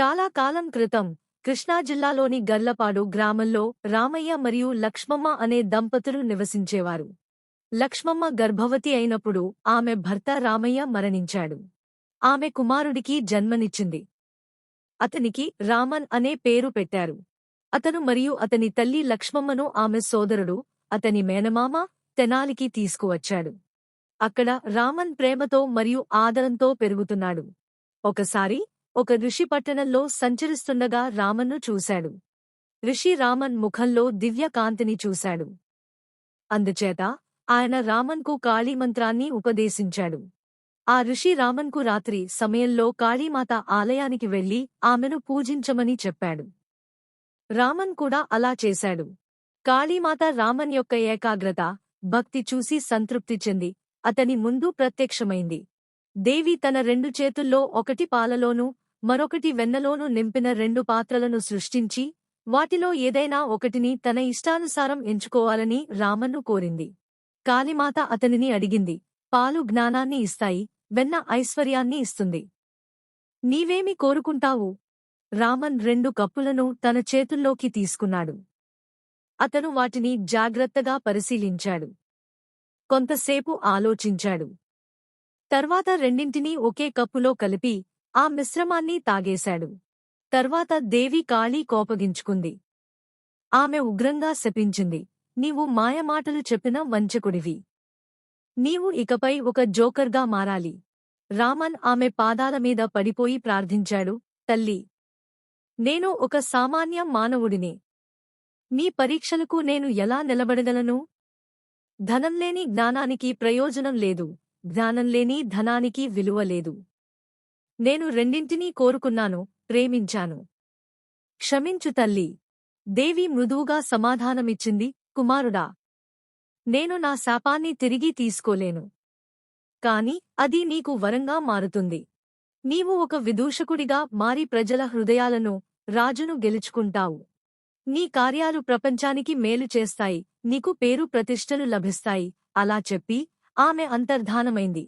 చాలా కాలం క్రితం కృష్ణా జిల్లాలోని గర్లపాడు గ్రామంలో రామయ్య మరియు లక్ష్మమ్మ అనే దంపతులు నివసించేవారు. లక్ష్మమ్మ గర్భవతి అయినప్పుడు ఆమె భర్త రామయ్య మరణించాడు. ఆమె కుమారుడికి జన్మనిచ్చింది. అతనికి రామన్ అనే పేరు పెట్టారు. అతను మరియు అతని తల్లి లక్ష్మమ్మను ఆమె సోదరుడు అతని మేనమామ తెనాలికి తీసుకువచ్చాడు. అక్కడ రామన్ ప్రేమతో మరియు ఆదరంతో పెరుగుతున్నాడు. ఒకసారి ఒక ఋషి పట్టణంలో సంచరిస్తుండగా రామన్ను చూశాడు. ఋషి రామన్ ముఖంలో దివ్యకాంతిని చూశాడు. అందుచేత ఆయన రామన్కు కాళీమంత్రాన్ని ఉపదేశించాడు. ఆ ఋషి రామన్కు రాత్రి సమయంలో కాళీమాత ఆలయానికి వెళ్ళి ఆమెను పూజించమని చెప్పాడు. రామన్ కూడా అలా చేశాడు. కాళీమాత రామన్ యొక్క ఏకాగ్రత భక్తి చూసి సంతృప్తి చెంది అతని ముందు ప్రత్యక్షమైంది. దేవి తన రెండు చేతుల్లో ఒకటి పాలలోనూ మరొకటి వెన్నలోనూ నింపిన రెండు పాత్రలను సృష్టించి వాటిలో ఏదైనా ఒకటిని తన ఇష్టానుసారం ఎంచుకోవాలని రామన్ను కోరింది. కాళీమాత అతనిని అడిగింది పాలు జ్ఞానాన్ని ఇస్తాయి వెన్న ఐశ్వర్యాన్ని ఇస్తుంది. నీవేమి కోరుకుంటావు? రామన్ రెండు కప్పులను తన చేతుల్లోకి తీసుకున్నాడు. అతను వాటిని జాగ్రత్తగా పరిశీలించాడు. కొంతసేపు ఆలోచించాడు. తర్వాత రెండింటినీ ఒకే కప్పులో కలిపి ఆ మిశ్రమాన్ని తాగేశాడు. తర్వాత దేవి కాళీ కోపగించుకుంది. ఆమె ఉగ్రంగా శపించింది. నీవు మాయమాటలు చెప్పిన వంచకుడివి. నీవు ఇకపై ఒక జోకర్గా మారాలి. రామన్ ఆమె పాదాల మీద పడిపోయి ప్రార్థించాడు తల్లి! నేను ఒక సామాన్య మానవుడిని. నీ పరీక్షలకు నేను ఎలా నిలబడగలను? ధనంలేని జ్ఞానానికి ప్రయోజనం లేదు. జ్ఞానం లేని ధనానికి విలువ లేదు. నేను రెండింటినీ కోరుకున్నాను ప్రేమించాను. క్షమించు తల్లి. దేవి మృదువుగా సమాధానమిచ్చింది కుమారుడా. నేను నా శాపాన్ని తిరిగి తీసుకోలేను. కాని అది నీకు వరంగా మారుతుంది. నీవు ఒక విదూషకుడిగా మారి ప్రజల హృదయాలను రాజును గెలుచుకుంటావు. నీ కార్యాలు ప్రపంచానికి మేలు చేస్తాయి నీకు పేరు ప్రతిష్టలు లభిస్తాయి అలా చెప్పి ఆమె అంతర్ధానమైంది.